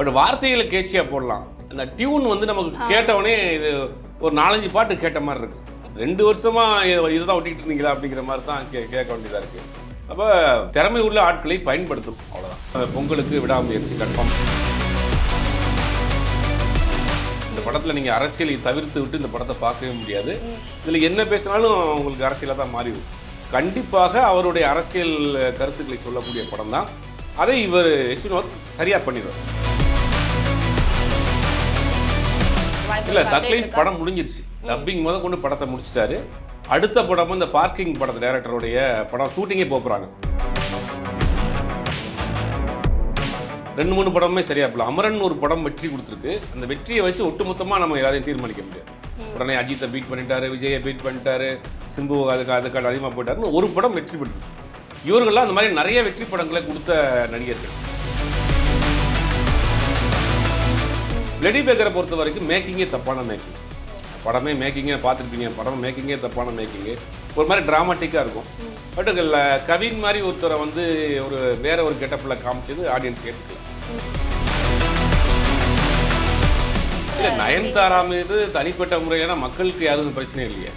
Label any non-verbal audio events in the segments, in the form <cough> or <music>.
But வார்த்தைகளை கேட்சியாக போடலாம். அந்த டியூன் வந்து நமக்கு கேட்டவொடனே இது ஒரு நாலஞ்சு பாட்டு கேட்ட மாதிரி இருக்கு. ரெண்டு வருஷமா இ- இதுதான் ஒட்டிக்கிட்டு இருந்தீங்களா அப்படிங்கிற மாதிரி தான் கே கேட்க வேண்டியதாக இருக்கு. அப்போ திறமை உள்ள ஆட்களை பயன்படுத்தும். அவ்வளோதான் பொங்கலுக்கு விடாமுயற்சி கன்ஃபார்ம். இந்த படத்தில் நீங்கள் அரசியலை தவிர்த்து விட்டு இந்த படத்தை பார்க்கவே முடியாது. இதில் என்ன பேசினாலும் உங்களுக்கு அரசியலாக தான் மாறிடும் கண்டிப்பாக அவருடைய அரசியல் கருத்துக்களை சொல்லக்கூடிய படம் தான் அதை இவர் யஷ்வினோத் சரியாக பண்ணிடுவார். இல்ல? தக்லைஃப்? படம் முடிஞ்சிருச்சு. டப்பிங் முத கொண்டு படத்தை முடிச்சிட்டாரு. அடுத்த படமும் இந்த பார்க்கிங் படத்து டைரக்டருடைய படம் ஷூட்டிங்கே போகிறாங்க ரெண்டு மூணு படமே சரியா போல. அமரன் ஒரு படம் வெற்றி கொடுத்துருக்கு. அந்த வெற்றியை வச்சு ஒட்டுமொத்தமா நம்ம எல்லாரையும் தீர்மானிக்க முடியாது. உடனே அஜித்தை பீட் பண்ணிட்டாரு விஜயை பீட் பண்ணிட்டாரு சிம்பு அதுக்கு அதுக்கான அதிகமாக போயிட்டாருன்னு ஒரு படம் வெற்றி பெற்று. இவர்கள்லாம் அந்த மாதிரி நிறைய வெற்றி படங்களை கொடுத்த நடிகர்கள். லெடி பேக்கரை பொறுத்த வரைக்கும் மேக்கிங்கே தப்பான மேக்கிங் படமே மேக்கிங்கே பார்த்துருப்பீங்க படம் மேக்கிங்கே தப்பான மேக்கிங்கு ஒரு மாதிரி ட்ராமாட்டிக்காக இருக்கும். பட் கவின் மாதிரி ஒருத்தரை வந்து ஒரு வேற ஒரு கெட்டப்பில் காமிச்சது ஆடியன்ஸ் ஏற்றுக்கல இல்லை நயன்தாரா மீது தனிப்பட்ட முறையான மக்களுக்கு யாரும் பிரச்சனை இல்லையே.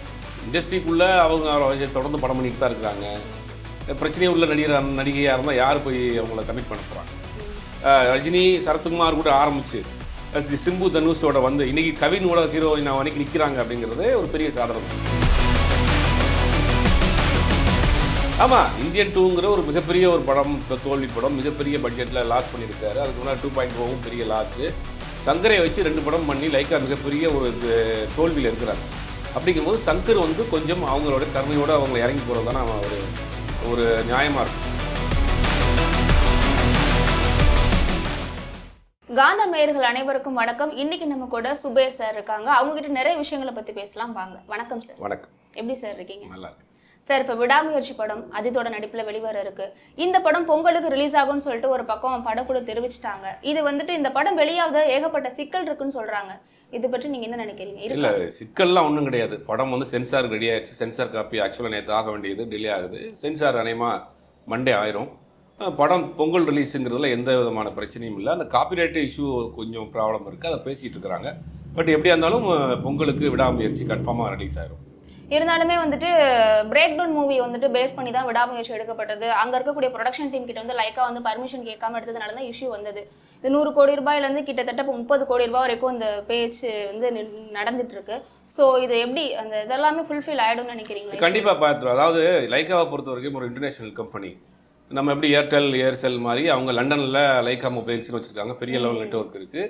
இண்டஸ்ட்ரிக்குள்ளே அவங்க அவரை தொடர்ந்து படம் பண்ணிட்டு தான் இருக்கிறாங்க பிரச்சனை உள்ள நடிகர் நடிகையாக இருந்தால் யார் போய் அவங்கள கமிட் பண்ண போகிறாங்க ரஜினி சரத்குமார் கூட ஆரம்பிச்சு. தி சிம்பு தனுஷோட வந்து இன்னைக்கு கவினோட ஹீரோயின் அன்னைக்கு நிற்கிறாங்க அப்படிங்கிறது ஒரு பெரிய சாதனை ஆமாம் இந்தியன் டூங்கிற ஒரு மிகப்பெரிய ஒரு படம் தோல்வி படம் மிகப்பெரிய பட்ஜெட்டில் லாஸ் பண்ணியிருக்காரு. அதுக்கு முன்னாடி டூ பாயிண்ட் ஓவும் பெரிய லாஸு சங்கரை வச்சு ரெண்டு படம் பண்ணி லைக்கா மிகப்பெரிய ஒரு இது- தோல்வியில் இருக்கிறாங்க அப்படிங்கும்போது சங்கர் வந்து கொஞ்சம் அவங்களோட கருணையோட அவங்க இறங்கி போகிறது தான் ஒரு ஒரு நியாயமாக இருக்கும். காந்தா நேயர்கள் அனைவருக்கும் வணக்கம். இன்னைக்கு நம்ம கூட சுபேர் சார் இருக்காங்க. அவங்க கிட்ட நிறைய விஷயங்களை பத்தி பேசலாம். வாங்க. வணக்கம் சார். வணக்கம். எப்படி சார் இருக்கீங்க? நல்லா சார் இப்போ விடாமுயற்சி படம் அஜித்தோட நடிப்பில் வெளிவர இருக்கு. இந்த படம் பொங்கலுக்கு ரிலீஸ் ஆகும்னு சொல்லிட்டு ஒரு பக்கம் படக்குழு தெரிவிச்சிட்டாங்க. இது வந்துட்டு இந்த படம் வெளியாவது ஏகப்பட்ட சிக்கல் இருக்குன்னு சொல்றாங்க. இது பற்றி நீங்க என்ன நினைக்கிறீங்க? இல்லை? சிக்கல்லாம் ஒன்றும் கிடையாது. படம் வந்து சென்சார் ரெடி ஆயிடுச்சு. சென்சார் காப்பி ஆக்சுவலாக நேற்று ஆக வேண்டியது டிலே ஆகுது. சென்சார் அநேகமாக மண்டே ஆயிரும். படம் பொங்கல் ரிலீஸுங்கிறதுல எந்த விதமான பிரச்சனையும் இல்லை. அந்த காப்பிரைட் இஷ்யூ கொஞ்சம் ப்ராப்ளம் இருக்குது அதை பேசிகிட்டு இருக்கிறாங்க. பட் எப்படியா இருந்தாலும் பொங்கலுக்கு விடாமுயற்சி கன்ஃபார்மாக ரிலீஸ் ஆயிரும். இருந்தாலுமே வந்துட்டு பிரேக் டவுன் மூவி வந்துட்டு பேஸ் பண்ணி தான் விடாமுயற்சி எடுக்கப்பட்டது. அங்க இருக்கக்கூடிய ப்ரொடக்ஷன் டீம் கிட்ட வந்து லைக்கா வந்து பர்மிஷன் கேட்காம எடுத்ததுனால தான் இஷ்யூ வந்தது. இது நூறு கோடி ரூபாயில இருந்து கிட்டத்தட்ட இப்போ முப்பது கோடி ரூபாய் வரைக்கும் இந்த பேச்சு வந்து நடந்துட்டு இருக்கு. ஸோ இது எப்படி அந்த இதெல்லாமே ஃபுல்ஃபில் ஆயிடும்னு நினைக்கிறீங்களா? கண்டிப்பாக பார்த்துருவோம் அதாவது லைக்காவை பொறுத்த வரைக்கும் ஒரு இன்டர்நேஷனல் கம்பெனி நம்ம எப்படி ஏர்டெல் ஏர்செல் மாதிரி அவங்க லண்டனில் லைக்கா மொபைல்ஸ்னு வச்சுருக்காங்க. பெரிய லெவல் நெட்ஒர்க் இருக்குது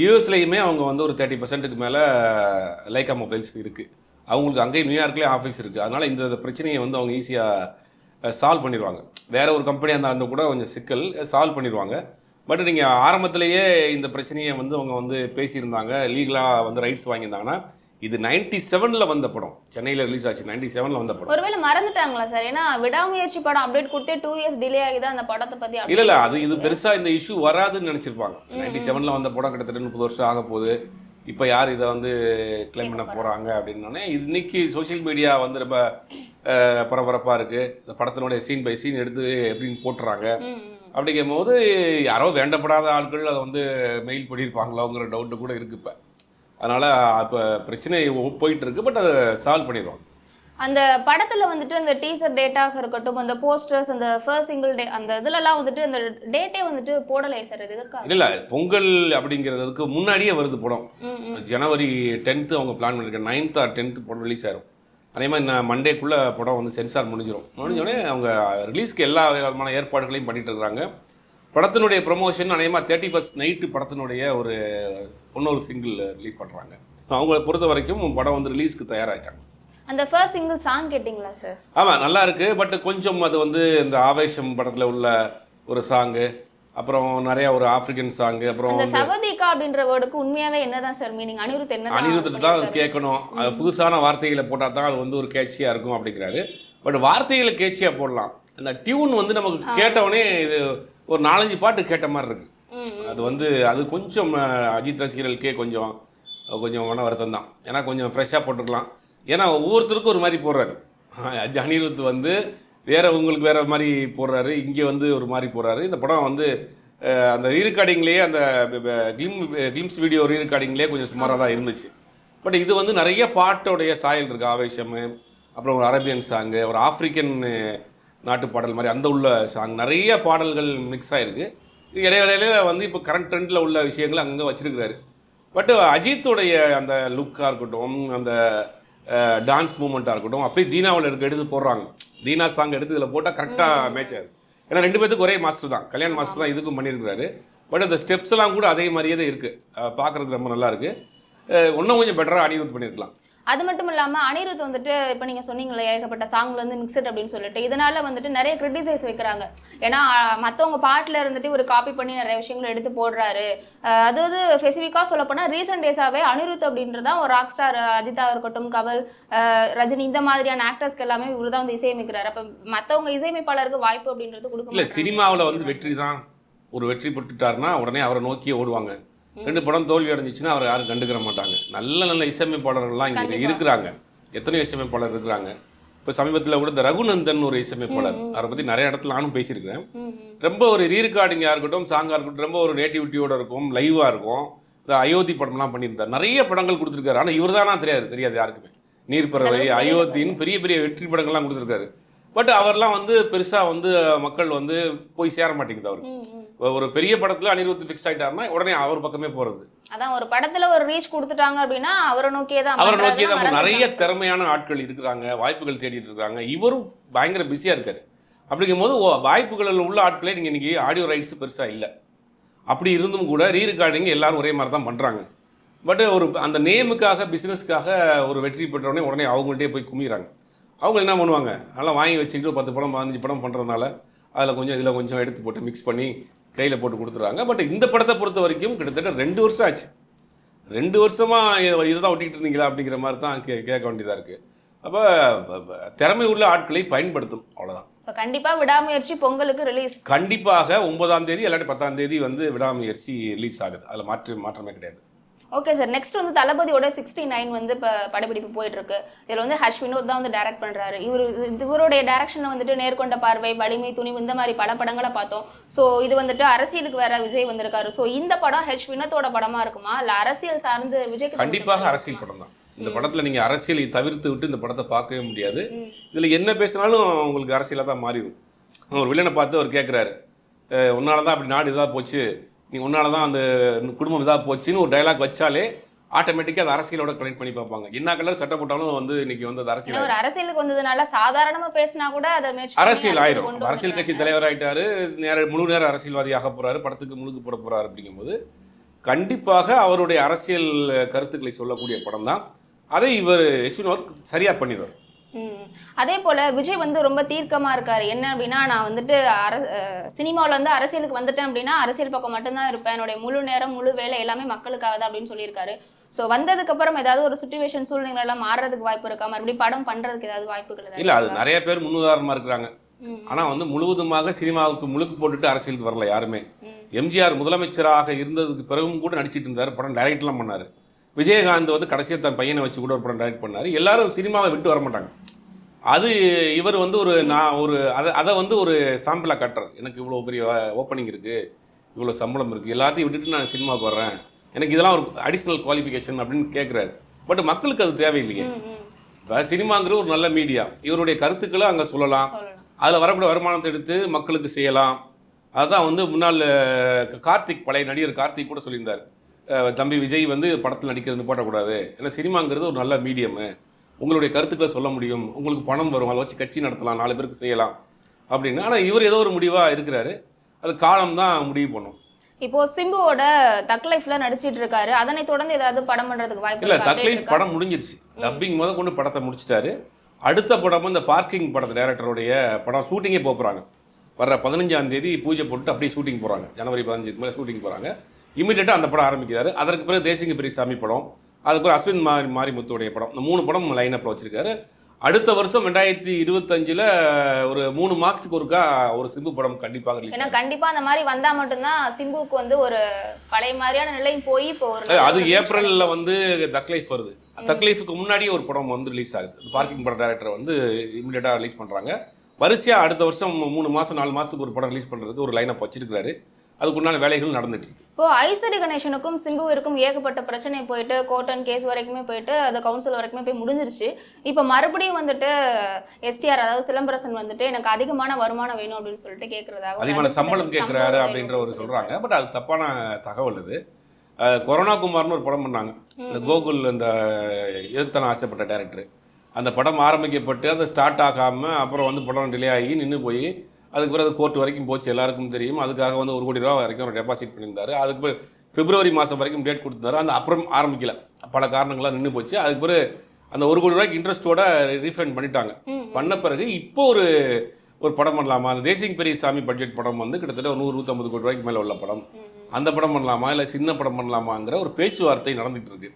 யூஎஸ்லேயுமே அவங்க வந்து ஒரு தேர்ட்டி பர்சன்ட்டுக்கு மேலே லைக்கா மொபைல்ஸ் இருக்குது அவங்களுக்கு அங்கேயும் நியூயார்க்லேயே ஆஃபீஸ் இருக்குது அதனால் இந்த பிரச்சனையை வந்து அவங்க ஈஸியாக சால்வ் பண்ணிடுவாங்க. வேற ஒரு கம்பெனியாக இருந்தால் அந்த கூட கொஞ்சம் சிக்கல் சால்வ் பண்ணிடுவாங்க. பட் நீங்கள் ஆரம்பத்திலேயே இந்த பிரச்சனையை வந்து அவங்க வந்து பேசியிருந்தாங்க. லீகலாக வந்து ரைட்ஸ் வாங்கியிருந்தாங்கன்னா இது நைன்டி செவனில் வந்த படம். சென்னையில் ரிலீஸ் ஆச்சு. நைன்டி செவனில் வந்த படம். ஒருவேளை மறந்துட்டாங்களா சார்? ஏன்னா விடாமுயற்சி படம் அப்டேட் கொடுத்தே டூ இயர்ஸ் டிலே ஆகி தான் அந்த படத்தை பத்தி இல்ல இல்ல அது இது பெருசா இந்த இஷ்யூ வராதுன்னு நினைச்சிருப்பாங்க. நைன்டி செவன்ல வந்த படம் கிட்டத்தட்ட முப்பது வருஷம் ஆக போகுது. இப்போ யார் இதை வந்து கிளைம் பண்ண போறாங்க. அப்படின்னோடனே இன்னைக்கு சோஷியல் மீடியா வந்து ரொம்ப அஹ், பரபரப்பா இருக்கு. இந்த படத்தினுடைய சீன் பை சீன் எடுத்து எப்படின்னு போட்டுறாங்க. அப்படிங்கும் போது யாரோ வேண்டப்படாத ஆட்கள் அதை வந்து மெயில் பண்ணியிருப்பாங்களோங்கிற டவுட்டு கூட இருக்கு இப்போ. அதனால இப்போ பிரச்சனை போயிட்டு இருக்கு பட் அதை சால்வ் பண்ணிடுவாங்க. அந்த படத்துல வந்துட்டு அந்த டீசர் டேட்டாக இருக்கட்டும் அந்த போஸ்டர்ஸ் அந்த ஃபர்ஸ்ட் சிங்கிள் டே அந்த இதுலலாம் வந்துட்டு அந்த டேட்டே வந்துட்டு போடலை சார் இது எதற்காக இல்ல பொங்கல் அப்படிங்கிறதுக்கு முன்னாடியே வருது படம். ஜனவரி டென்த்து அவங்க பிளான் பண்ணியிருக்காங்க நைன்த் ஆர் டென்த்து படம் ரிலீஸ் ஆயிரும். அதே மாதிரி நான் மண்டேக்குள்ளே படம் வந்து சென்சார் முடிஞ்சிடும் முடிஞ்சோடனே அவங்க ரிலீஸ்க்கு எல்லா விதமான ஏற்பாடுகளையும் பண்ணிட்டு இருக்காங்க படத்தினுடைய ப்ரொமோஷன் அநேகமாக தேர்ட்டி ஃபஸ்ட் நைட்டு படத்தினுடைய ஒரு இன்னொரு சிங்கிள் ரிலீஸ் பண்ணுறாங்க அவங்கள பொறுத்த வரைக்கும் படம் வந்து ரிலீஸ்க்கு தயாராகிட்டாங்க அந்த ஃபர்ஸ்ட் சிங்கிள் சாங் கேட்டிங்களா சார் ஆமாம் நல்லா இருக்கு. பட் கொஞ்சம் அது வந்து இந்த ஆவேசம் படத்தில் உள்ள ஒரு சாங்கு அப்புறம் நிறைய ஒரு ஆப்பிரிக்கன் சாங்கு அப்புறம் அந்த சவதிகா அப்படின்ற வேர்டுக்கு உண்மையாவே என்னதான் சார் மீனிங் அனிருத் என்ன அனிருத்துட்டு தான் அது கேட்கணும். அது புதுசான வார்த்தைகளை போட்டால் தான் அது வந்து ஒரு கேட்சியாக இருக்கும் அப்படிங்கிறாரு. பட் வார்த்தைகளை கேட்சியாக போடலாம். அந்த டியூன் வந்து நமக்கு கேட்டவொடனே இது ஒரு நாலஞ்சு பாட்டு கேட்ட மாதிரி இருக்கு. அது வந்து அது கொஞ்சம் அஜித் ரசிகர்களுக்கே கொஞ்சம் கொஞ்சம் மன வருத்தம் தான். ஏன்னா கொஞ்சம் ஃப்ரெஷ்ஷாக போட்டுருக்கலாம். ஏன்னா ஒவ்வொருத்தருக்கும் ஒரு மாதிரி போடுறாரு. <laughs> அனிருத் வந்து வேற உங்களுக்கு வேற மாதிரி போடுறாரு. இங்கே வந்து ஒரு மாதிரி போடுறாரு. இந்த படம் வந்து அந்த ரீரெக்கார்டிங்லேயே அந்த கிளிம் கிளிம்ஸ் வீடியோ ரீரெக்கார்டிங்லேயே கொஞ்சம் சுமாராக தான் இருந்துச்சு. பட் இது வந்து நிறைய பாட்டோடைய சாயல் இருக்கு. ஆவேசம் அப்புறம் ஒரு அரேபியன் சாங்கு ஒரு ஆப்பிரிக்கன் நாட்டு பாடல் மாதிரி அந்த உள்ள சாங் நிறைய பாடல்கள் மிக்ஸ் ஆகிருக்கு இடையில வந்து இப்போ கரண்ட் ட்ரெண்டில் உள்ள விஷயங்களை அங்கே வச்சிருக்கிறாரு. பட் அஜித்துடைய அந்த லுக்காக இருக்கட்டும் அந்த டான்ஸ் மூமெண்ட்டாக இருக்கட்டும் அப்படியே தீனாவில் இருக்க எடுத்து போடுறாங்க. தீனா சாங் எடுத்து இதில் போட்டால் கரெக்டாக மேட்ச் ஆகுது. ஏன்னா ரெண்டு பேத்துக்கு ஒரே மாஸ்டர் தான். கல்யாண் மாஸ்டர் தான் இதுக்கும் பண்ணியிருக்கிறாரு. பட் அந்த ஸ்டெப்ஸ் எல்லாம் கூட அதே மாதிரியே தான் இருக்குது பார்க்குறதுக்கு ரொம்ப நல்லா இருக்கு. அஹ் இன்னும் கொஞ்சம் பெட்டராக அனிருத் பண்ணியிருக்கலாம். அது மட்டும் இல்லாம அனிருத் வந்துட்டு இப்போ நீங்க சொன்னீங்களே ஏகப்பட்ட சாங்ல வந்து மிக்சட் அப்படின்னு சொல்லிட்டு இதனால வந்துட்டு நிறைய கிரிட்டிசைஸ் வைக்கிறாங்க. ஏன்னா அஹ், மத்தவங்க பாட்டுல இருந்துட்டு ஒரு காப்பி பண்ணி நிறைய விஷயங்கள் எடுத்து போடுறாரு. அதாவது ஸ்பெசிஃபிக்காக சொல்ல போனா ரீசெண்ட் டேஸாவே அனிருத் அப்படின்றதா ஒரு ராக் ஸ்டார் அஜிதா இருக்கட்டும் கமல் ரஜினி இந்த மாதிரியான ஆக்டர்ஸ்க்கு எல்லாமே இவர் தான் வந்து இசையமைக்கிறாரு. அப்ப மத்தவங்க இசையமைப்பாளருக்கு வாய்ப்பு அப்படின்றது கொடுக்க இல்லை. சினிமாவில் வந்து வெற்றி தான் ஒரு வெற்றி பெற்றுட்டாருன்னா உடனே அவரை நோக்கியே ஓடுவாங்க. ரெண்டு படம் தோல்வி அடைஞ்சிச்சுன்னா அவரை யாரும் கண்டுக்கிற மாட்டாங்க. நல்ல நல்ல இசையமைப்பாளர்கள்லாம் இங்கே. இருக்கிறாங்க. எத்தனையோ இசையமைப்பாளர் இருக்கிறாங்க. இப்போ சமீபத்தில் கூட இந்த ரகுநந்தன் ஒரு இசையமைப்பாளர். அவரை பற்றி நிறைய இடத்துல நானும் பேசியிருக்கிறேன். ரொம்ப ஒரு ரீரெக்கார்டிங்காக இருக்கட்டும் சாங்காக இருக்கட்டும் ரொம்ப ஒரு நேட்டிவிட்டியோட இருக்கும் லைவாக இருக்கும். இந்த அயோத்தி படம்லாம் பண்ணியிருந்தார். நிறைய படங்கள் கொடுத்துருக்காரு. ஆனால் இவர் தானா தெரியாது தெரியாது யாருக்குமே. நீர்ப்பறவை அயோத்தின்னு பெரிய பெரிய வெற்றி படங்கள்லாம் கொடுத்துருக்காரு. பட் அவர்லாம் வந்து பெருசாக வந்து மக்கள் வந்து போய் சேர மாட்டேங்குது அவர். ம், ம். ஒரு பெரிய படத்தில் அனிருத் ஃபிக்ஸ் ஆயிட்டாருன்னா உடனே அவர் பக்கமே போகிறது அதான் ஒரு படத்துல ஒரு ரீச் கொடுத்துட்டாங்க அப்படின்னா அவரை நோக்கியே தான் அவரை நோக்கி மற்றதெல்லாம் தான் நிறைய. திறமையான ஆட்கள் இருக்கிறாங்க வாய்ப்புகள் தேடிட்டு இருக்காங்க இவரும் பயங்கர பிஸியாக இருக்காரு. அப்படிங்கும்போது ஓ, வாய்ப்புகளில் உள்ள ஆட்களே நீங்கள் இன்னைக்கு ஆடியோ ரைட்ஸ் பெருசாக இல்லை. அப்படி இருந்தும் கூட ரீ ரெக்கார்டிங் எல்லாரும் ஒரே மாதிரி தான் பண்ணுறாங்க பட் ஒரு அந்த நேமுக்காக பிஸ்னஸ்க்காக ஒரு வெற்றி பெற்றவுடனே உடனே அவங்கள்ட்டே போய் குமிறாங்க அவங்க என்ன பண்ணுவாங்க? அதெல்லாம் வாங்கி வச்சுக்கிட்டு பத்து படம் பதினஞ்சு படம் பண்ணுறதுனால அதில் கொஞ்சம் இதில் கொஞ்சம் எடுத்து போட்டு மிக்ஸ் பண்ணி கையில் போட்டு கொடுத்துறாங்க பட் இந்த படத்தை பொறுத்த வரைக்கும் கிட்டத்தட்ட ரெண்டு வருஷம் ஆச்சு. ரெண்டு வருஷமா இ- இதுதான் ஒட்டிக்கிட்டு இருந்தீங்களா அப்படிங்கிற மாதிரி தான் கே கேட்க வேண்டியதாக இருக்குது அப்போ திறமை உள்ள ஆட்களை பயன்படுத்தும் அவ்வளோதான் இப்ப கண்டிப்பா விடாமுயற்சி பொங்கலுக்கு ரிலீஸ் கண்டிப்பாக ஒன்பதாம் தேதி இல்லாட்டி பத்தாம் தேதி வந்து விடாமுயற்சி ரிலீஸ் ஆகுது. அதில் மாற்று மாற்றமே கிடையாது. ஓகே சார் நெக்ஸ்ட் வந்து தளபதியோட சிக்ஸ்டி நைன் வந்து இப்போ படப்பிடிப்பு போயிட்டு இருக்கு இதுல வந்து ஹர்ஷ் வினோத் தான் வந்து டைரக்ட் பண்றாரு. இவர் இவருடைய டைரக்ஷன்ல வந்துட்டு நேர்கொண்ட பார்வை வலிமை துணிவு இந்த மாதிரி பல படங்களை பார்த்தோம். ஸோ இது வந்துட்டு அரசியலுக்கு வேற விஜய் வந்திருக்காரு. ஸோ இந்த படம் ஹர்ஷ் வினோத்தோட படமா இருக்குமா? இல்ல அரசியல் சார்ந்து விஜய்க்கு கண்டிப்பாக அரசியல் படம் தான் இந்த படத்தில் நீங்கள் அரசியலை தவிர்த்து விட்டு இந்த படத்தை பார்க்கவே முடியாது. இதில் என்ன பேசினாலும் உங்களுக்கு அரசியலாக தான் மாறிடும். ஒரு வில்லனை பார்த்து அவர் கேட்குறாரு உன்னால தான் அப்படி நாடு இதாக போச்சு. நீ உன்னால தான் அந்த குடும்பம் இதாக போச்சுன்னு ஒரு டைலாக் வச்சாலே ஆட்டோமேட்டிக்காக அது அரசியலோட கனெக்ட் பண்ணி பார்ப்பாங்க என்ன கலர் சட்டை போட்டாலும் வந்து இன்னைக்கு வந்து அது அரசியல் ஒரு அரசியலுக்கு வந்ததுனால சாதாரணமா பேசினா கூட அதை அரசியல் ஆயிரும் அரசியல் கட்சி. தலைவர் ஆயிட்டாரு நேர முழு நேர அரசியல்வாதி ஆக போறாரு படத்துக்கு முழுக்கு போட போறாரு அப்படிங்கும்போது கண்டிப்பாக அவருடைய அரசியல் கருத்துக்களை சொல்லக்கூடிய படம் தான் அதை இவர் யஷ்வினோத் சரியா பண்ணிடுவார். அதே போல விஜய் வந்து ரொம்ப தீர்க்கமா இருக்காரு. என்ன அப்படின்னா நான் வந்துட்டு அர சினிமாவில் வந்து அரசியலுக்கு வந்துட்டேன் அப்படின்னா அரசியல் பக்கம் மட்டும்தான் இருப்பேன். என்னுடைய முழு நேரம் முழு வேலை எல்லாமே மக்களுக்காக தான் அப்படின்னு சொல்லியிருக்காரு. ஸோ வந்ததுக்கு அப்புறம் ஏதாவது ஒரு சுச்சுவேஷன் சூழ்நிலை எல்லாம் மாறுறதுக்கு வாய்ப்பு இருக்கா? மறுபடியும் படம் பண்றதுக்கு ஏதாவது வாய்ப்புகள் இல்ல அது? நிறைய பேர் முன்னுதாரணமா இருக்கிறாங்க. ஆனா வந்து முழுவதுமாக சினிமாவுக்கு முழுக்கு போட்டுட்டு அரசியலுக்கு வரல யாருமே. எம்ஜிஆர் முதலமைச்சராக இருந்ததுக்கு பிறகும் கூட நடிச்சிட்டு இருந்தார். படம் டைரக்ட்லாம் பண்ணாரு. விஜயகாந்த் வந்து கடைசியாக தன் பையனை வச்சு கூட ஒரு படம் டைரக்ட் பண்ணாரு. எல்லாரும் சினிமாவை விட்டு வர மாட்டாங்க. அது இவர் வந்து ஒரு நான் ஒரு அதை அதை வந்து ஒரு சாம்பிளாக காட்டுறாரு. எனக்கு இவ்வளோ பெரிய ஓப்பனிங் இருக்குது இவ்வளோ சம்பளம் இருக்குது எல்லாத்தையும் விட்டுட்டு நான் சினிமாவுக்கு வர்றேன். எனக்கு இதெல்லாம் ஒரு அடிஷ்னல் குவாலிஃபிகேஷன் அப்படின்னு கேட்குறாரு பட் மக்களுக்கு அது தேவையில்லையே. இப்போ சினிமாங்கிறது ஒரு நல்ல மீடியா இவருடைய கருத்துக்களை அங்கே சொல்லலாம். அதில் வரக்கூடிய வருமானத்தை எடுத்து மக்களுக்கு செய்யலாம். அதுதான் வந்து முன்னாள் கார்த்திக் பழைய நடிகர் கார்த்திக் கூட சொல்லியிருந்தார். தம்பி விஜய் வந்து படத்தில் நடிக்கிறது போட்டக்கூடாது. ஏன்னா சினிமாங்கிறது ஒரு நல்ல மீடியமு உங்களுடைய கருத்துக்களை சொல்ல முடியும். உங்களுக்கு பணம் வரும். அதை வச்சு கட்சி நடத்தலாம். நாலு பேருக்கு செய்யலாம். அப்படின்னு. ஆனால் இவர் ஏதோ ஒரு முடிவாக இருக்கிறாரு. அது காலம் தான் முடிவு பண்ணும். இப்போ சிம்புவோட தக் லைஃப்ல நடிச்சிட்டு இருக்காரு. அதனை தொடர்ந்து ஏதாவது படம் பண்றதுக்கு வாய்ப்பு இல்லை தக்லைஃப் இருக்கா? படம் முடிஞ்சிருச்சு. டப்பிங் முத கொண்டு படத்தை முடிச்சிட்டாரு. அடுத்த படம் இந்த பார்க்கிங் படத்து டேரக்டருடைய படம் ஷூட்டிங்கே போக போகிறாங்க வர்ற பதினஞ்சாம் தேதி பூஜை போட்டு அப்படியே ஷூட்டிங் போகிறாங்க ஜனவரி பதினஞ்சுக்கு மேலே ஷூட்டிங் போகிறாங்க இமீடியட்டாக அந்த படம் ஆரம்பிக்கிறாரு. அதற்கு பிறகு தேசிங்க பெரியசாமி படம். அதுக்கு பிறகு அஸ்வின் மாரி மாரிமுத்துடைய படம். இந்த மூணு படம் லைனப்பில் வச்சிருக்காரு. அடுத்த வருஷம் ரெண்டாயிரத்தி இருபத்தஞ்சில் ஒரு மூணு மாதத்துக்கு ஒருக்கா ஒரு சிம்பு படம் கண்டிப்பாக ஏன்னா கண்டிப்பா அந்த மாதிரி வந்தா மட்டும்தான் சிம்புக்கு வந்து ஒரு பழைய மாதிரியான நிலை போய் இப்போ ஒரு அது- ஏப்ரல்ல வந்து தக்லைஃப் வருது. தக்லைஃபுக்கு முன்னாடியே ஒரு படம் வந்து ரிலீஸ் ஆகுது. பார்க்கிங் படம் டைரக்டர் வந்து இமிடியேட்டாக ரிலீஸ் பண்ணுறாங்க வரிசையாக அடுத்த வருஷம் மூணு மாதம் நாலு மாதத்துக்கு ஒரு படம் ரிலீஸ் பண்ணுறதுக்கு ஒரு லைனப் வச்சிருக்காரு அதுக்குண்டான வேலைகள் நடந்துட்டு இப்போ ஐசரி கணேசனுக்கும் சிம்புவிற்கும் ஏகப்பட்ட பிரச்சனை போயிட்டு கோர்ட் அண்ட் கேஸ் வரைக்குமே போயிட்டு அது கவுன்சில் வரைக்குமே போய் முடிஞ்சிருச்சு. இப்போ மறுபடியும் வந்துட்டு எஸ்டிஆர் அதாவது சிலம்பரசன் வந்துட்டு எனக்கு அதிகமான வருமானம் வேணும் அப்படின்னு சொல்லிட்டு கேட்கறதாக அதிகமான சம்பளம் கேட்குறாரு அப்படின்ற ஒரு சொல்றாங்க. பட் அது தப்பான தகவல் இது. கொரோனா குமார்னு ஒரு படம் பண்ணாங்க. இந்த கோகுல் இந்த எதிர்த்தன ஆசைப்பட்ட டேரக்டர் அந்த படம் ஆரம்பிக்கப்பட்டு அது ஸ்டார்ட் ஆகாம அப்புறம் வந்து படம் டிலே ஆகி நின்று போய் அதுக்கு பிறகு கோர்ட் வரைக்கும் போச்சு எல்லாருக்கும் தெரியும். அதுக்காக வந்து ஒரு கோடி ரூபா வரைக்கும் டெபாசிட் பண்ணியிருந்தாரு. அதுக்கு பிறகு பிப்ரவரி மாதம் வரைக்கும் டேட் கொடுத்தாரு அந்த அப்புறம் ஆரம்பிக்கல. பல காரணங்களாக நின்று போச்சு. அதுக்கு பிறகு அந்த ஒரு கோடி ரூபாய்க்கு இன்ட்ரெஸ்ட்டோட ரீஃபண்ட் பண்ணிட்டாங்க. பண்ண பிறகு இப்போ ஒரு ஒரு படம் பண்ணலாமா? அந்த தேசிங் பெரியசாமி பட்ஜெட் படம் வந்து கிட்டத்தட்ட ஒரு நூறு நூற்றம்பது கோடி ரூபாய்க்கு மேலே உள்ள படம். அந்த படம் பண்ணலாமா? இல்லை சின்ன படம் பண்ணலாமாங்கிற ஒரு பேச்சுவார்த்தை நடந்துட்டு இருக்கு.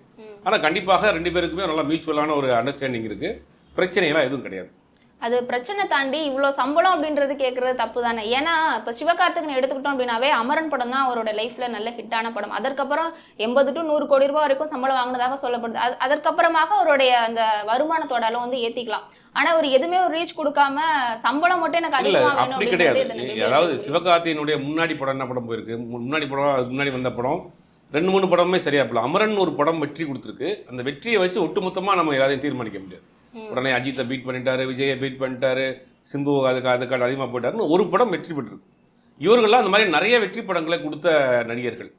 ஆனால் கண்டிப்பாக ரெண்டு பேருக்குமே நல்லா மியூச்சுவலான ஒரு அண்டர்ஸ்டாண்டிங் இருக்கு. பிரச்சனையெல்லாம் எதுவும் கிடையாது. அது பிரச்சனை தாண்டி இவ்வளோ சம்பளம் அப்படின்றது கேட்கறது தப்பு தானே ஏன்னா இப்போ சிவகார்த்திகன் எடுத்துக்கிட்டோம் அப்படின்னாவே அமரன் படம் தான் அவரோட லைஃப்ல நல்ல ஹிட்டான படம். அதற்கப்புறம் எண்பது டு நூறு கோடி ரூபாய் வரைக்கும் சம்பளம் வாங்கினதாக சொல்லப்படுது. அது அதற்கப்புறமாக அவருடைய அந்த வருமானத்தோட அளவு வந்து ஏத்திக்கலாம். ஆனா அவர் எதுவுமே ஒரு ரீச் கொடுக்காம சம்பளம் மட்டும் எனக்கு இல்ல அதிகமா வேணும் அப்படி கிடையாது. அதாவது சிவகார்த்தியினுடைய முன்னாடி படம் என்ன படம் போயிருக்கு? முன்னாடி படம் அதுக்கு முன்னாடி வந்த படம் ரெண்டு மூணு படமே சரியா போல. அமரன் ஒரு படம் வெற்றி கொடுத்துருக்கு. அந்த வெற்றியை வச்சு ஒட்டுமொத்தமா நம்ம எல்லாரையும் தீர்மானிக்க முடியாது. உடனே அஜித்தை பீட் பண்ணிட்டாரு விஜயை பீட் பண்ணிட்டாரு சிம்பு அதுக்கு அதுக்காக அதிகமாக போயிட்டாருன்னு ஒரு படம் வெற்றி பெற்றிருக்கு. இவர்கள்லாம் அந்த மாதிரி நிறைய வெற்றி படங்களை கொடுத்த நடிகர்கள்.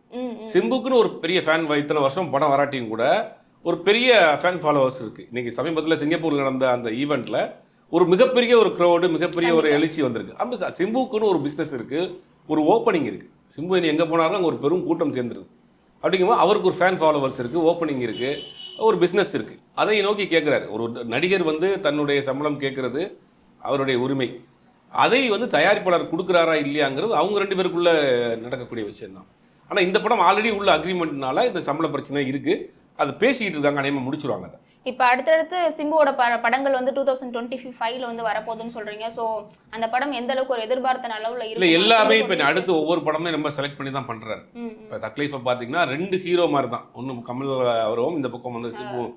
சிம்புக்குன்னு ஒரு பெரிய ஃபேன் இத்தனை வருஷம் படம் வராட்டியும் கூட ஒரு பெரிய ஃபேன் ஃபாலோவர்ஸ் இருக்கு. இன்னைக்கு சமீபத்தில் சிங்கப்பூர்ல நடந்த அந்த ஈவெண்ட்ல ஒரு மிகப்பெரிய ஒரு க்ரௌடு மிகப்பெரிய ஒரு எழுச்சி வந்திருக்கு. அப்படி ச- சிம்புக்குன்னு ஒரு பிஸ்னஸ் இருக்கு ஒரு ஓப்பனிங் இருக்கு. சிம்பு இனி எங்கே போனாலும் அங்கே ஒரு பெரும் கூட்டம் சேர்ந்துருது. அப்படிங்கும்போது அவருக்கு ஒரு ஃபேன் ஃபாலோவர்ஸ் இருக்கு ஓப்பனிங் இருக்கு. ஒரு பிஸ்னஸ் இருக்குது அதை நோக்கி கேட்குறாரு ஒரு நடிகர் வந்து தன்னுடைய சம்பளம் கேட்குறது அவருடைய உரிமை. அதை வந்து தயாரிப்பாளர் கொடுக்குறாரா இல்லையாங்கிறது அவங்க ரெண்டு பேருக்குள்ளே நடக்கக்கூடிய விஷயம்தான். ஆனால் இந்த படம் ஆல்ரெடி உள்ள அக்ரிமெண்ட்னால இந்த சம்பள பிரச்சனை இருக்குது அது பேசிக்கிட்டு இருக்காங்க அநேகமாக முடிச்சிருவாங்க அதை. இப்போ அடுத்தடுத்து சிம்புவோட ப படங்கள் வந்து டூ தௌசண்ட் டுவெண்ட்டி ஃபைவ்ல வந்து வரப்போகுதுன்னு சொல்றீங்க. ஸோ அந்த படம் எந்த அளவுக்கு ஒரு எதிர்பார்த்த அளவுல இல்லை எல்லாமே இப்போ அடுத்து ஒவ்வொரு படமே நம்ம செலக்ட் பண்ணி தான் பண்ணுறாரு. இப்போ தக்லீஃபை பார்த்தீங்கன்னா ரெண்டு ஹீரோ மாதிரி தான் ஒன்று கமல் அவரும் இந்த பக்கம் வந்து சிம்புவும்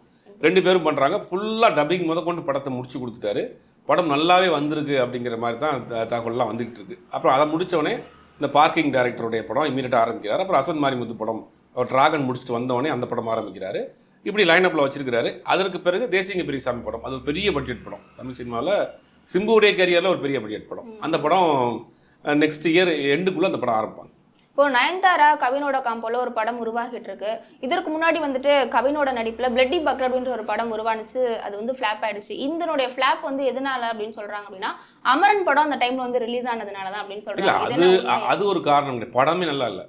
ரெண்டு பேரும் பண்ணுறாங்க ஃபுல்லாக டப்பிங் முத கொண்டு படத்தை முடிச்சு கொடுத்துட்டாரு. படம் நல்லாவே வந்திருக்கு அப்படிங்கிற மாதிரி தான் தகவல்லாம் வந்துகிட்டு இருக்கு. அப்புறம் அதை முடிச்ச உடனே இந்த பார்க்கிங் டைரக்டருடைய படம் இமீடியட்டாக ஆரம்பிக்கிறார். அப்புறம் அசன் மாரிமுத்து படம் அவர் டிராகன் முடிச்சுட்டு வந்தவொடனே அந்த படம் ஆரம்பிக்கிறாரு. இப்படி லைனப்பில் வச்சிருக்கிறாரு. அதற்கு பிறகு தேசிங்க பெரியசாமி படம். அது ஒரு பெரிய பட்ஜெட் படம். தமிழ் சினிமாவில் சிம்புவுடைய கரியரில் ஒரு பெரிய பட்ஜெட் படம். அந்த படம் நெக்ஸ்ட் இயர் எண்டுக்குள்ளே அந்த படம் ஆரம்பிப்பாங்க. இப்போ நயன்தாரா கவினோட காம்போல ஒரு படம் உருவாகிட்டு இருக்கு இதற்கு முன்னாடி வந்துட்டு கவினோட நடிப்புல பிளட்டி பக்கர் அப்படின்ற ஒரு படம் உருவானுச்சு. அது வந்து ஃபிளாப் ஆயிடுச்சு. இதனுடைய ஃபிளாப் வந்து எதனால அப்படின்னு சொல்றாங்க அப்படின்னா அமரன் படம் அந்த டைம்ல வந்து ரிலீஸ் ஆனதுனால தான் அப்படின்னு சொல்றாங்க. அது ஒரு காரணம் படமே நல்லா இல்லை.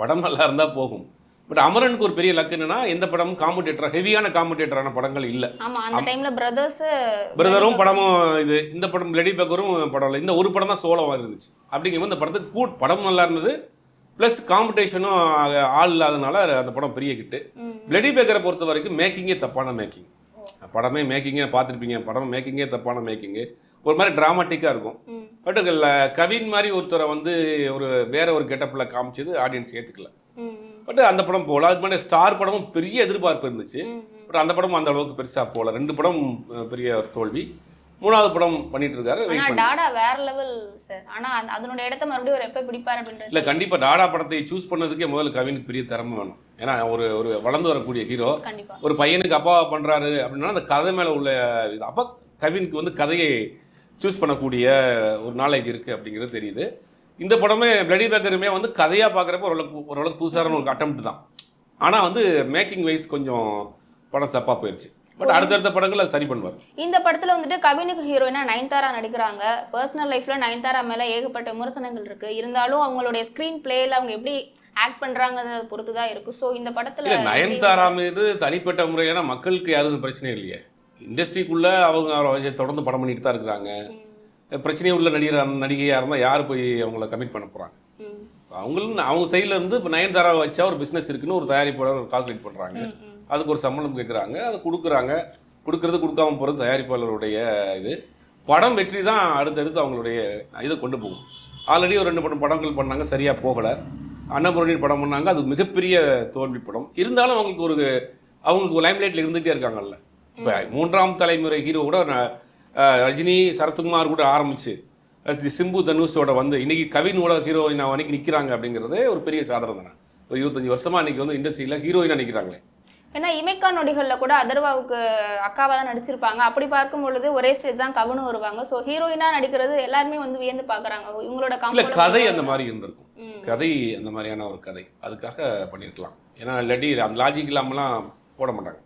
படம் நல்லா இருந்தா போகும். பட் அமரனுக்கு ஒரு பெரிய லக்கு என்னன்னா எந்த படமும் காம்படேட்டர் ஹெவியான காம்படேட்டரான படங்கள் இல்ல. ஆமா அந்த டைம்ல பிரதர்ஸ் பிரதரும் படமும் இது இந்த படம் லெடி பேக்கரும் படம் இல்லை. இந்த ஒரு படம் தான் சோலமாக இருந்துச்சு. அப்படிங்கும்போது இந்த படத்துக்கு கூ படம் நல்லா இருந்தது. ப்ளஸ் காம்படிஷனும் ஆள் இல்லாதனால அந்த படம் பெரிய கிட்டு லெடி பேக்கரை பொறுத்த வரைக்கும் மேக்கிங்கே தப்பான மேக்கிங் படமே மேக்கிங்கே பார்த்துருப்பீங்க. படம் மேக்கிங்கே தப்பான மேக்கிங்கு ஒரு மாதிரி டிராமாட்டிக்காக இருக்கும். பட் கவின் மாதிரி ஒருத்தரை வந்து ஒரு வேற ஒரு கெட்டப்பில் காமிச்சது ஆடியன்ஸ் ஏற்றுக்கல பட் அந்த படம் போகல. அதுக்கு முன்னாடி ஸ்டார் படமும் பெரிய எதிர்பார்ப்பு இருந்துச்சு. பட் அந்த படம் அந்த அளவுக்கு பெருசா போகல. ரெண்டு படம் பெரிய ஒரு தோல்வி. மூணாவது படம் பண்ணிட்டு இருக்காரு டாடா வேற லெவல் சார் ஆனா அதனுடைய இடத்த மறுபடியும் ஒரு எப்ப பிடிப்பார் அப்படின்றது இல்ல கண்டிப்பா டாடா படத்தை சூஸ் பண்ணதுக்கே முதல்ல கவினுக்கு பெரிய திறமை வேணும். ஏன்னா ஒரு ஒரு வளர்ந்து வரக்கூடிய ஹீரோ ஒரு பையனுக்கு அப்பாவா பண்றாரு அப்படின்னா அந்த கதை மேல உள்ள இது. அப்ப கவினுக்கு வந்து கதையை சூஸ் பண்ணக்கூடிய ஒரு நாளைக்கு இருக்கு அப்படிங்கிறது தெரியுது. இந்த படமே பிளடி பேக்கருமே வந்து கதையா பார்க்குறப்ப ஓரளவுக்கு ஓரளவுக்கு புதுசான ஒரு அட்டம்ப்ட் தான். ஆனா வந்து மேக்கிங் வைஸ் கொஞ்சம் படம் தப்பா போயிடுச்சு பட் அடுத்தடுத்த படங்கள் அது சரி பண்ணுவார். இந்த படத்துல வந்துட்டு கவினுக்கு ஹீரோயினா நயன்தாரா நடிக்கிறாங்க. பர்சனல் லைஃப்ல நயன்தாரா மேல ஏகப்பட்ட விமர்சனங்கள் இருக்கு. இருந்தாலும் அவங்களுடைய ஸ்கிரீன் பிளேல அவங்க எப்படி ஆக்ட் பண்றாங்கன்றத பொறுத்து தான் இருக்கு. ஸோ இந்த படத்துல நயன்தாரா மீது தனிப்பட்ட முறையான மக்களுக்கு யாரும் பிரச்சனை இல்லையே. இண்டஸ்ட்ரிக்குள்ள அவங்க அவரை தொடர்ந்து படம் பண்ணிட்டு தான் இருக்கிறாங்க. பிரச்சனை உள்ள நடிகர் நடிகையாக இருந்தால் யார் போய் அவங்கள கமிட் பண்ண போகிறாங்க அவங்களும் அவங்க சைடில் இருந்து இப்போ நயன்தாரா வச்சா ஒரு பிஸ்னஸ் இருக்குன்னு ஒரு தயாரிப்பாளர் ஒரு கால்குலேட் பண்ணுறாங்க. அதுக்கு ஒரு சம்பளம் கேட்குறாங்க அதை கொடுக்குறாங்க. கொடுக்கறது கொடுக்காம போகிறது தயாரிப்பாளருடைய இது. படம் வெற்றி தான் அடுத்தடுத்து அவங்களுடைய இதை கொண்டு போகும். ஆல்ரெடி ஒரு ரெண்டு படம் படங்கள் பண்ணாங்க சரியாக போகலை. அன்னபூரணி படம் பண்ணாங்க அது மிகப்பெரிய தோல்வி படம். இருந்தாலும் அவங்களுக்கு ஒரு அவங்களுக்கு லைம்லைட்டில் இருந்துகிட்டே இருக்காங்கல்ல. இப்போ மூன்றாம் தலைமுறை ஹீரோ கூட ரஜினி சரத்குமார் கூட ஆரம்பிச்சு அது சிம்பு தனுஷோட வந்து இன்னைக்கு கவினோட ஹீரோயினா அன்னைக்கு நிற்கிறாங்க அப்படிங்கிறதே ஒரு பெரிய சாதனை தானே. ஒரு இருபத்தஞ்சி வருஷமா இன்னைக்கு வந்து இண்டஸ்ட்ரியில் ஹீரோயினா நிற்கிறாங்களே ஏன்னா இமைக்கா நொடிகள்ல கூட அதர்வாவுக்கு அக்காவா தான் நடிச்சிருப்பாங்க. அப்படி பார்க்கும் பொழுது ஒரே ஸ்டேஜ் தான் கவனம் வருவாங்க. ஸோ ஹீரோயினா நடிக்கிறது எல்லாருமே வந்து வியந்து பாக்குறாங்க இவங்களோட கதை அந்த. மாதிரி இருந்திருக்கும். கதை அந்த மாதிரியான ஒரு கதை. அதுக்காக பண்ணியிருக்கலாம். ஏன்னா இல்லாட்டி அந்த லாஜிக் இல்லாமலாம் போட மாட்டாங்க.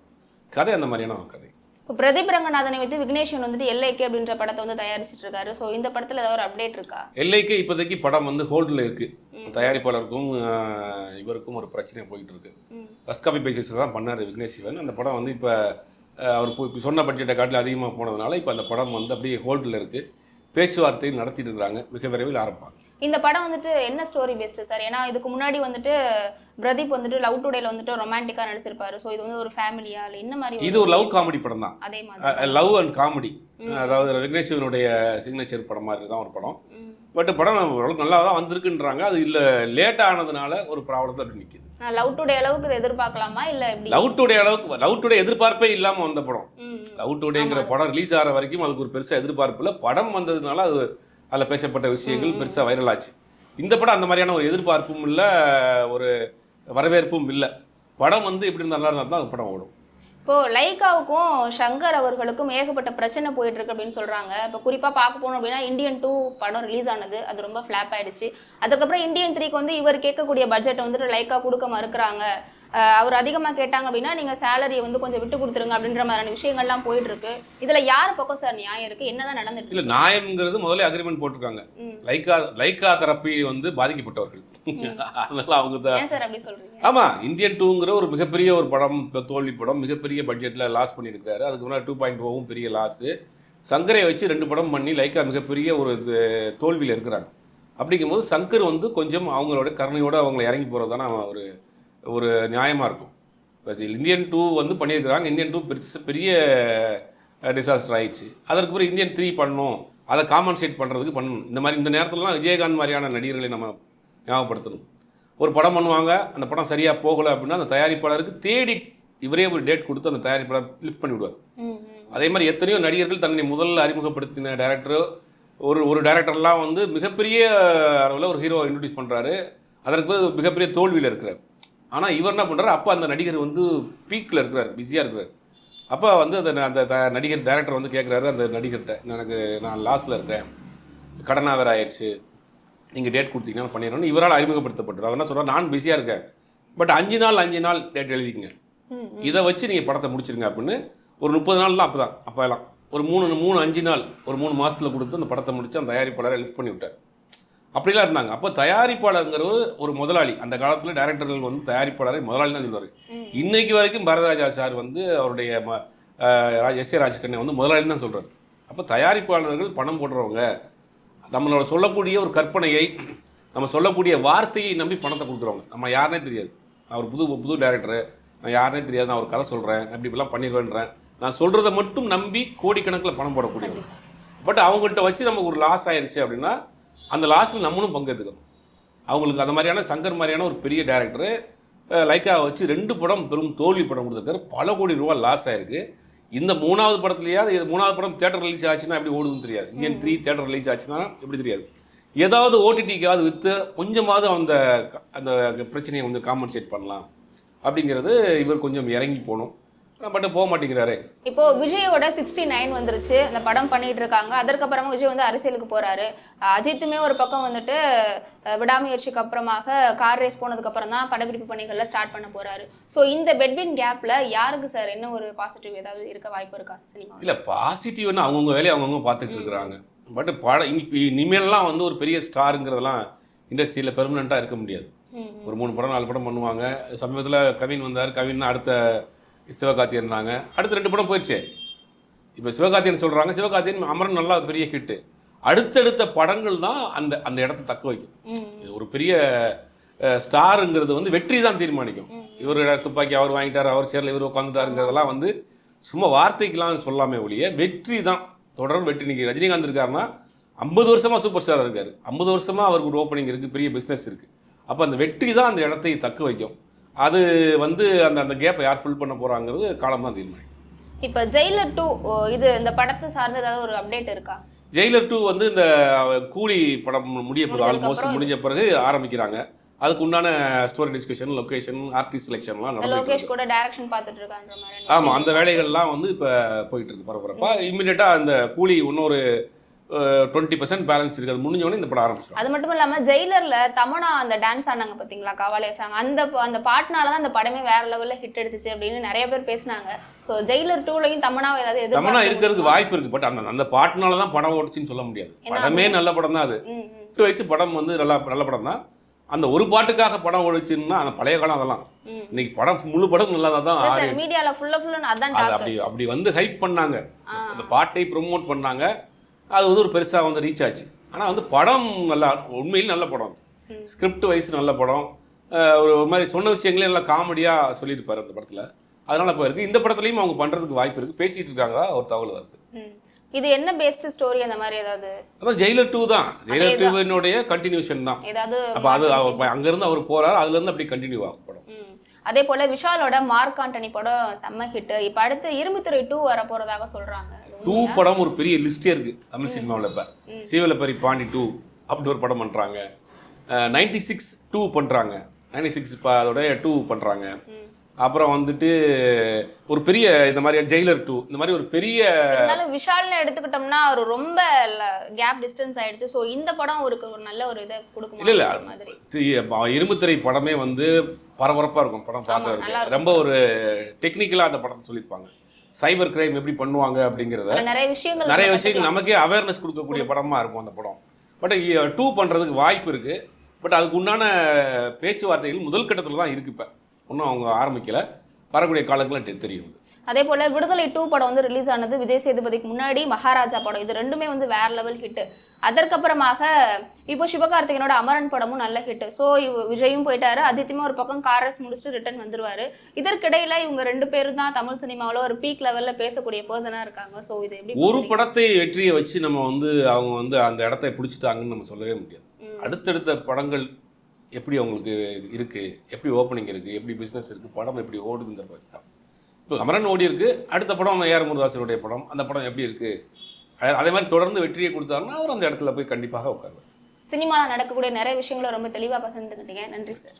கதை அந்த மாதிரியான ஒரு கதை. இப்போ பிரதீப் ரங்கநாதனை வைத்து விக்னேஷன் வந்துட்டு எல்ஐகே அப்படின்ற படத்தை வந்து தயாரிச்சிட்டு இருக்காரு. ஸோ இந்த படத்துல ஏதாவது ஒரு அப்டேட் இருக்கா? எல்லைக்கு இப்போதைக்கு படம் வந்து ஹோல்டில் இருக்கு. தயாரிப்பாளருக்கும் இவருக்கும் ஒரு பிரச்சனை போயிட்டு இருக்கு. ஃபஸ்ட் காப்பி பேசிஸ் தான் பண்ணார் விக்னேஷ் சிவன். அந்த படம் வந்து இப்போ அவர் போ- இப்ப சொன்ன பட்ஜெட்டை காட்டில் அதிகமாக போனதுனால இப்போ அந்த படம் வந்து அப்படியே ஹோல்டில் இருக்குது பேச்சுவார்த்தை நடத்திட்டு இருக்காங்க. மிக விரைவில் ஆரம்பிப்பாங்க இந்த படம் வந்துட்டு என்ன ஸ்டோரி பேஸ்டு சார் ஏன்னா இதுக்கு முன்னாடி வந்துட்டு பிரதீப் வந்துட்டு லவ் டுடேல வந்துட்டு ரொமான்டிக்கா நடிச்சிருப்பாரு. ஸோ இது வந்து ஒரு ஃபேமிலியா இல்லை என்ன மாதிரி இது ஒரு லவ் காமெடி படம் தான். அதே மாதிரி. லவ் அண்ட் காமெடி அதாவது விக்னேஷ் சிவனுடைய சிக்னேச்சர் படம் மாதிரி தான் ஒரு படம். பட் படம் ஓரளவுக்கு நல்லா தான் வந்திருக்குன்றாங்க. அது இல்லை லேட் ஆனதுனால ஒரு ப்ராப்ளத்தை அப்படி நிற்கிது லவ் டுடே அளவுக்கு எதிர்பார்க்கலாமா? இல்லை லவ் டுடே அளவுக்கு லவ் டுடே எதிர்பார்ப்பே இல்லாமல் வந்த படம். லவ் டுடேங்கிற படம் ரிலீஸ் ஆகிற வரைக்கும் அதுக்கு ஒரு பெருசாக எதிர்பார்ப்பு இல்லை. படம் வந்ததுனால அது அதில் பேசப்பட்ட விஷயங்கள் பெருசாக வைரல் ஆச்சு இந்த படம் அந்த மாதிரியான ஒரு எதிர்பார்ப்பும் இல்லை ஒரு வரவேற்பும் இல்லை. படம் வந்து எப்படி இருந்தா நல்லா இருந்தால் தான் அந்த படம் ஓடும். இப்போ லைகாவுக்கும் சங்கர் அவர்களுக்கும் ஏகப்பட்ட பிரச்சனை போயிட்டு இருக்கு அப்படின்னு சொல்றாங்க. இப்போ குறிப்பா பார்க்க போனோம் அப்படின்னா இந்தியன் டூ படம் ரிலீஸ் ஆனது. அது ரொம்ப ஃபிளாப் ஆயிடுச்சு. அதுக்கப்புறம் இந்தியன் த்ரீக்கு வந்து இவர் கேட்கக்கூடிய பட்ஜெட் வந்துட்டு லைக்கா கொடுக்க மறுக்கிறாங்க. அவர் அதிகமா கேட்டாங்க அப்படின்னா நீங்க சேலரியை வந்து கொஞ்சம் விட்டு கொடுத்துருங்க அப்படின்ற மாதிரியான விஷயங்கள்லாம் போயிட்டு இருக்கு இதுல யார் பக்கம் சார் நியாயம் இருக்கு? என்னதான் நடந்துட்டு இல்லை நியாயம்ங்கிறது முதல்ல அக்ரிமெண்ட் போட்டிருக்காங்க. லைக்கா லைக்கா தரப்பி வந்து பாதிக்கப்பட்டவர்கள். <laughs> அதனால அவங்க தான் ஏன் சார் அப்படி சொல்றீங்க? ஆமா இந்தியன் டூங்கிற ஒரு மிகப்பெரிய ஒரு படம் இப்போ தோல்வி படம் மிகப்பெரிய பட்ஜெட்ல லாஸ் பண்ணியிருக்காரு அதுக்கு முன்னாடி டூ பாயிண்ட் ஓவும் பெரிய லாஸு சங்கரை வச்சு ரெண்டு படம் பண்ணி லைக்கா மிகப்பெரிய ஒரு தோல்வியில் இருக்கிறாங்க. அப்படிங்கும்போது சங்கர் வந்து கொஞ்சம் அவங்களோட கருணையோட அவங்க இறங்கி போகிறது தானே ஒரு ஒரு நியாயமாக இருக்கும். இந்தியன் டூ வந்து பண்ணியிருக்கிறாங்க. இந்தியன் டூ பெருசு பெரிய டிசாஸ்டர் ஆயிடுச்சு. அதற்கு பிறகு இந்தியன் த்ரீ பண்ணணும். அதை காம்பன்சேட் பண்ணுறதுக்கு பண்ணணும். இந்த மாதிரி இந்த நேரத்துலலாம் விஜயகாந்த் மாதிரியான நடிகர்களை நம்ம ஞாபகப்படுத்தணும். ஒரு படம் பண்ணுவாங்க அந்த படம் சரியாக போகலை அப்படின்னா அந்த தயாரிப்பாளருக்கு தேடி இவரே ஒரு டேட் கொடுத்து அந்த தயாரிப்பாளர் லிஃப்ட் பண்ணி விடுவார். அதே மாதிரி எத்தனையோ நடிகர்கள் தன்னை முதல்ல அறிமுகப்படுத்தின டேரக்டர் ஒரு ஒரு டேரக்டர்லாம் வந்து மிகப்பெரிய அளவில் ஒரு ஹீரோ இன்ட்ரடியூஸ் பண்ணுறாரு அதற்கு மிகப்பெரிய தோல்வியில் இருக்கிறார். ஆனால் இவர் என்ன பண்ணுறாரு அப்போ அந்த நடிகர் வந்து பீக்கில் இருக்கிறார் பிஸியாக இருக்கிறார். அப்போ வந்து அந்த அந்த நடிகர் டேரக்டர் வந்து கேட்குறாரு அந்த நடிகர்கிட்ட எனக்கு நான் லாஸில் இருக்கிறேன். கடனாக வேறு ஆயிடுச்சு. நீங்கள் டேட் கொடுத்தீங்கன்னா பண்ணிடுறோன்னு இவரால் அறிமுகப்படுத்தப்பட்டார் அவர் என்ன சொல்கிறார் நான் பிஸியாக இருக்கேன். பட் அஞ்சு நாள் அஞ்சு நாள் டேட் எழுதிக்கங்க. ம். இதை வச்சு நீங்கள் படத்தை முடிச்சிருங்க அப்படின்னு ஒரு முப்பது நாள் தான் அப்போ தான் அப்போ எல்லாம். ஒரு மூணு மூணு அஞ்சு நாள் ஒரு மூணு மாசத்துல கொடுத்து அந்த படத்தை முடிச்சு அந்த தயாரிப்பாளரை லிஃப்ட் பண்ணி விட்டார். அப்படிலாம் இருந்தாங்க. அப்போ தயாரிப்பாளருங்கிறது ஒரு முதலாளி. அந்த காலத்தில் டைரக்டர்கள் வந்து தயாரிப்பாளரை முதலாளி தான் சொல்லுவார். இன்னைக்கு வரைக்கும் பரதராஜா சார் வந்து அவருடைய ம- எஸ் ஏ ராஜ்கண்ணை வந்து முதலாளி தான் சொல்கிறார் அப்போ தயாரிப்பாளர்கள் பணம் போடுறவங்க நம்மளோட சொல்லக்கூடிய ஒரு கற்பனையை நம்ம சொல்லக்கூடிய வார்த்தையை நம்பி பணத்தை கொடுக்குறவங்க. நம்ம யாருனே தெரியாது. நான் ஒரு புது புது டேரக்டரு நான் யாருனே தெரியாது. நான் ஒரு கதை சொல்கிறேன் அப்படி இப்படிலாம் பண்ணிடுவேன்றேன். நான் சொல்கிறத மட்டும் நம்பி கோடிக்கணக்கில் பணம் போடக்கூடியவங்க. பட் அவங்கள்ட்ட வச்சு நமக்கு ஒரு லாஸ் ஆயிடுச்சு அப்படின்னா அந்த லாஸில் நம்மளும் பங்கெடுத்துக்கணும். அவங்களுக்கு அந்த மாதிரியான சங்கர் மாதிரியான ஒரு பெரிய டேரக்டரு லைக்கா வச்சு ரெண்டு படம் பெரும் தோல்வி படம் கொடுத்துருக்காரு. பல கோடி ரூபா லாஸ் ஆயிருக்கு. இந்த மூணாவது படத்துலையாவது இது மூணாவது படம் தேட்டர் ரிலீஸ் ஆச்சுன்னா எப்படி ஓடுதுன்னு தெரியாது. இந்தியன் த்ரீ தேட்டர் ரிலீஸ் ஆச்சுன்னா எப்படி தெரியாது. ஏதாவது ஓடிடிக்காவது விற்று கொஞ்சமாவது அந்த அந்த பிரச்சனையை வந்து காம்பன்சேட் பண்ணலாம். அப்படிங்கிறது இவர் கொஞ்சம் இறங்கி போகணும் பட் போக மாட்டேங்கிறாரே. இப்போ விஜயோட சிக்ஸ்டி நைன் வந்துருச்சு. அந்த படம் பண்ணிட்டு இருக்காங்க. அதற்கப்புறமா விஜய் வந்து அரசியலுக்கு போறாரு. அஜித்துமே ஒரு பக்கம் வந்துட்டு விடாமுயற்சிக்கு அப்புறமாக கார் ரேஸ் போனதுக்கு அப்புறம் தான் படப்பிடிப்பு பணிகள்ல ஸ்டார்ட் பண்ண போறாரு. ஸோ இந்த பெட்வின் கேப்ல யாருக்கு சார் என்ன ஒரு பாசிட்டிவ் ஏதாவது இருக்க வாய்ப்பு இருக்கா சினிமா இல்லை பாசிட்டிவ்னு அவங்கவுங்க வேலையை அவங்கவுங்க பார்த்துட்டு இருக்கிறாங்க. பட் பட இனி- இனிமேல்லாம் வந்து ஒரு பெரிய ஸ்டாருங்கிறதெல்லாம் இண்டஸ்ட்ரியில் பெர்மனெண்ட்டாக இருக்க முடியாது. ஒரு மூணு படம் நாலு படம் பண்ணுவாங்க. சமீபத்தில் கவின் வந்தார். கவின் தான் அடுத்த சிவகார்த்தியன்னாங்க அடுத்த ரெண்டு படம் போயிடுச்சு. இப்போ சிவகார்த்தியன் சொல்கிறாங்க சிவகார்த்தியன் அமரன் நல்லா பெரிய ஹிட்டு அடுத்தடுத்த படங்கள் தான் அந்த அந்த இடத்த தக்க வைக்கும். ஒரு பெரிய ஸ்டாருங்கிறது வந்து வெற்றி தான் தீர்மானிக்கும். இவர் துப்பாக்கி அவர் வாங்கிட்டார் அவர் சேர்ல இவர் உட்காந்துட்டாருங்கிறதெல்லாம் வந்து சும்மா வார்த்தைக்கெல்லாம் சொல்லாமே ஒழிய வெற்றி தான். தொடர் வெற்றி இன்னைக்கு ரஜினிகாந்த் இருக்காருன்னா ஐம்பது வருஷமா சூப்பர் ஸ்டார் இருக்காரு. ஐம்பது வருஷமா அவருக்கு ஒரு ஓப்பனிங் இருக்கு பெரிய பிஸ்னஸ் இருக்கு. அப்போ அந்த வெற்றி தான் அந்த இடத்தை தக்க வைக்கும். அது வந்து அந்த அந்த கேப்பை யார் ஃபில் பண்ண போறாங்கிறது காலம் தான் தீர்மானிக்கும். இப்போ ஜெயிலர் டூ இது இந்த படத்தை சார்ந்து ஏதாவது ஒரு அப்டேட் இருக்கா? ஜெயிலர் டூ வந்து இந்த கூலி படம் முடிய போகுது ஆல்மோஸ்ட் முடிஞ்ச பிறகு ஆரம்பிக்கிறாங்க. அதுக்கு உண்டான ஸ்டோரி டிஸ்கஷன் லொகேஷன் ஆர்டிஸ்ட் செலெக்ஷன்லாம். லோகேஷ் கூட டைரக்ஷன் பார்த்துட்டு மாதிரி ஆமாம் அந்த வேலைகள்லாம் வந்து இப்போ போயிட்டு இருக்கு பரபரப்பா. இம்மிடியட்டாக அந்த கூலி இன்னொரு டுவெண்ட்டி பர்சன்ட் பேலன்ஸ் இருக்கிறது. முடிஞ்ச உடனே இந்த படம் ஆரம்பிச்சிடும் அது மட்டும் இல்லாம ஜெயிலர்ல தமனா அந்த டான்ஸ் ஆனாங்க பாத்தீங்களா? கவாலே சாங் அந்த அந்த பாட்டுனால தான் அந்த படமே வேற லெவல்ல ஹிட் எடுத்துச்சு அப்படின்னு நிறைய பேர் பேசினாங்க. சோ ஜெயிலர் டூலையும் தமனாவை ஏதாவது தமனா எதிர்பார்க்க இருக்கிறதுக்கு வாய்ப்பு இருக்கு. பட் அந்த அந்த பாட்டுனால தான் படம் ஓடுச்சுன்னு சொல்ல முடியாது. படமே நல்ல படம் தான் அது எட்டு வயசு படம் வந்து நல்லா நல்ல படம் தான் அந்த ஒரு பாட்டுக்காக படம் ஓடுச்சுன்னா அந்த பழைய காலம் அதெல்லாம். இன்னைக்கு படம் முழு படம் நல்லா தான் இல்ல ஆடி சார் மீடியால ஃபுல்லா ஃபுல்லா அதான் அப்படி அப்படி வந்து ஹைப் பண்ணாங்க. அந்த பாட்டை ப்ரொமோட் பண்ணாங்க. அது வந்து ஒரு பெருசாக வந்து ரீச் ஆச்சு. ஆனால் வந்து படம் நல்லா உண்மையில் நல்ல படம். ஸ்கிரிப்ட் வைஸ் நல்ல படம். ஒரு மாதிரி சொன்ன விஷயங்களே நல்லா காமெடியாக சொல்லியிருப்பாரு அந்த படத்தில். அதனால இப்போ இருக்குது இந்த படத்துலையும் அவங்க பண்ணுறதுக்கு வாய்ப்பு இருக்குது பேசிகிட்டு இருக்காங்க ஒரு தகவல் வருது. இது என்ன பேஸ்ட் ஸ்டோரி அந்த மாதிரி ஏதாவது? அதான் ஜெயிலர் டூ தான். ஜெயிலர். டூவினுடைய கண்டினியூஷன் தான். ஏதாவது அப்போ அது அங்கேருந்து அவர் போறாரு. அதுலேருந்து அப்படி கண்டினியூ ஆகும் படம். அதே போல விஷாலோட மார்க் ஆண்டனி படம் செம்ம ஹிட் இப்ப அடுத்து இரும்புத்துறை டூ வர போறதாக சொல்றாங்க டூ? படம் ஒரு பெரிய லிஸ்டே இருக்கு தமிழ் சினிமாவில் இப்போ சீவலப்பரி பாண்டி டூ அப்படி ஒரு படம் பண்ணுறாங்க நைன்டி சிக்ஸ் டூ பண்ணுறாங்க நைன்டி சிக்ஸ் அதோடைய டூ பண்ணுறாங்க ம். அப்புறம் வந்துட்டு ஒரு பெரிய இந்த மாதிரி ஜெயிலர் டூ இந்த மாதிரி ஒரு பெரிய இருந்தாலும் விஷால்னு எடுத்துக்கிட்டோம்னா அவர் ரொம்ப கேப் டிஸ்டன்ஸ் ஆயிடுச்சு சோ இந்த படம் ஒரு ஒரு நல்ல ஒரு இதை கொடுக்குமா இல்லை இல்லை இரும்புத்திரை படமே வந்து பரபரப்பாக இருக்கும் படம் பார்க்கறதுக்கு. ரொம்ப ஒரு டெக்னிக்கலாக அந்த படத்தை சொல்லியிருப்பாங்க சைபர் கிரைம் எப்படி பண்ணுவாங்க அப்படிங்கிறத நிறைய விஷயங்கள் நிறைய விஷயங்கள். நமக்கே அவேர்னஸ் கொடுக்கக்கூடிய படமா இருக்கும் அந்த படம். பட் டூ பண்றதுக்கு வாய்ப்பு இருக்கு. பட் அதுக்கு உண்டான பேச்சுவார்த்தைகள் முதல் கட்டத்தில் தான் இருக்கு இப்போ. இன்னும் அவங்க ஆரம்பிக்கல. வரக்கூடிய காலங்களில் தெரியும். அதே போல விடுதலை டூ படம் வந்து ரிலீஸ் ஆனது விஜய் சேதுபதிக்கு முன்னாடி மகாராஜா படம். இது ரெண்டுமே வந்து வேற லெவல் ஹிட் அதற்கப்புறமாக இப்போ சிவகார்த்திகனோட அமரன் படமும் நல்ல ஹிட் ஸோ விஜயும் போயிட்டாரு. அதித்தியமா ஒரு பக்கம் காரஸ் முடிச்சுட்டு ரிட்டர்ன் வந்துருவாரு. இதற்கிடையில இவங்க ரெண்டு பேரும் தான் தமிழ் சினிமாவில் ஒரு பீக் லெவல்ல பேசக்கூடிய பர்சனா இருக்காங்க. ஸோ இது எப்படி ஒரு? படத்தை வெற்றியை வச்சு நம்ம வந்து அவங்க வந்து அந்த இடத்தை பிடிச்சிட்டாங்கன்னு நம்ம சொல்லவே முடியாது. அடுத்தடுத்த படங்கள் எப்படி அவங்களுக்கு இருக்கு? எப்படி ஓப்பனிங் இருக்கு? எப்படி பிஸ்னஸ் இருக்கு? படம் எப்படி ஓடுதுங்கிற பற்றி தான். இப்போ அமரன் ஓடி இருக்கு. அடுத்த படம் ஏஆர் முருகாசனுடைய படம். அந்த படம் எப்படி இருக்கு? அதே மாதிரி தொடர்ந்து வெற்றியை கொடுத்தாருன்னா அவர் அந்த இடத்துல போய் கண்டிப்பாக உட்காருவார். சினிமாவில் நடக்கக்கூடிய நிறைய விஷயங்களை ரொம்ப தெளிவாக பகிர்ந்துக்கிட்டீங்க நன்றி சார்.